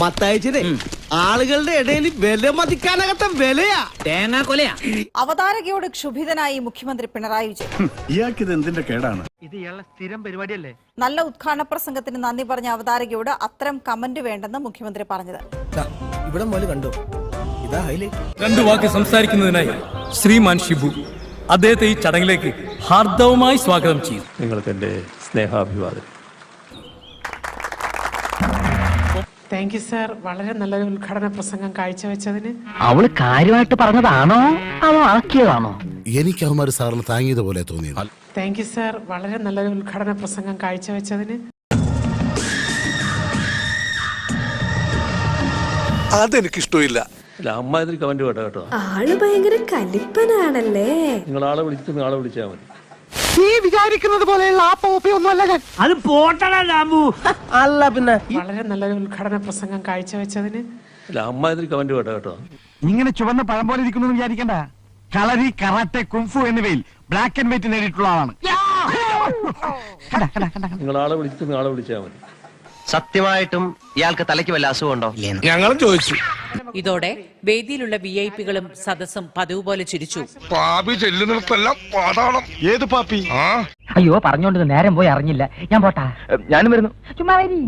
മത്തയച്ചിനെ ആളുകളുടെ ഇടയിൽ വില മതിക്കാനകത്ത വിലയാ. തേങ്ങാ കൊലയാ. അവതാരകയോട് ക്ഷുഭിതനായി മുഖ്യമന്ത്രി പിണറായി വിജയൻ. ഇയാൾക്കിത് എന്തിന്റെ കേടാണ്? ഇത് ഇയാളെ സ്ഥിരം പരിപാടിയല്ലേ? നല്ല ഉദ്ഘാടന പ്രസംഗത്തിന് നന്ദി പറഞ്ഞ അവതാരകയോട് അത്തരം കമന്റ് വേണ്ടെന്ന് മുഖ്യമന്ത്രി പറഞ്ഞത്. ഇവിടെ മോൽ കണ്ടോ? ഇതാ ഹൈലൈറ്റ് രണ്ടു വാക്ക് സംസാരിക്കുന്നതിനായി ശ്രീമാൻ ഷിബു അദ്ദേഹത്തെ ഈ ചടങ്ങിലേക്ക് ഹാർദവമായി സ്വാഗതം ചെയ്തു. നിങ്ങൾക്ക് എന്റെ സ്നേഹാഭിവാദം താങ്ക് യു സാർ വളരെ നല്ലൊരു ഉദ്ഘാടന പ്രസംഗം കാഴ്ചവെച്ചതിന്. അവൾ കാര്യമായിട്ട് പറഞ്ഞതാണോ? അതോ ആക്കിയതാണോ? എനിക്ക് അവന്മാർ സാറിന് താങ്ങിയതുപോലെ തോന്നിയത്. താങ്ക് യു സാർ വളരെ നല്ലൊരു ഉദ്ഘാടന പ്രസംഗം കാഴ്ചവെച്ചതിന്. അതെനിക്കിഷ്ടമില്ല. അമ്മാതിരി കമന്റ് കേട്ടോ കേട്ടോ. ആൾ ഭയങ്കര കലിപ്പനാണല്ലേ? നിങ്ങൾ ആളെ വിളിച്ചിട്ട് ആളെ വിളിച്ചാൽ മതി. അത് പോട്ടടാ രാമു. അല്ല പിന്നെ വളരെ നല്ലൊരു ഉദ്ഘാടന പ്രസംഗം കാഴ്ചവെച്ചതിന്. അല്ല അമ്മ കമന്റ് കേട്ടോ കേട്ടോ. ഇങ്ങനെ ചുവന്ന പഴം പോലെ ഇരിക്കുന്നു വിചാരിക്കണ്ട. കളരി കറാട്ടെ കുംഫു എന്നിവയിൽ ബ്ലാക്ക് ആൻഡ് വൈറ്റ് നേടിയിട്ടുള്ള ആളാണ്. നിങ്ങൾ ആളെ വിളിച്ചിട്ട് ആളെ വിളിച്ചാൽ മതി. സത്യമായിട്ടും ഇയാൾക്ക് തലയ്ക്ക് വല്ല അസുഖമുണ്ടോ ഞങ്ങളും ചോദിച്ചു. ഇതോടെ വേദിയിലുള്ള വി ഐ പികളും സദസ്സും പതിവ് പോലെ ചിരിച്ചു. പാപി ചെല്ലുന്നിടത്തെല്ലാം പാതാളം. ഏത് പാപ്പി? ആ. അയ്യോ പറഞ്ഞോണ്ട് നേരം പോയി അറിഞ്ഞില്ല. ഞാൻ പോട്ടാ. ഞാനും വരുന്നു. ചുമ്മാ വരി.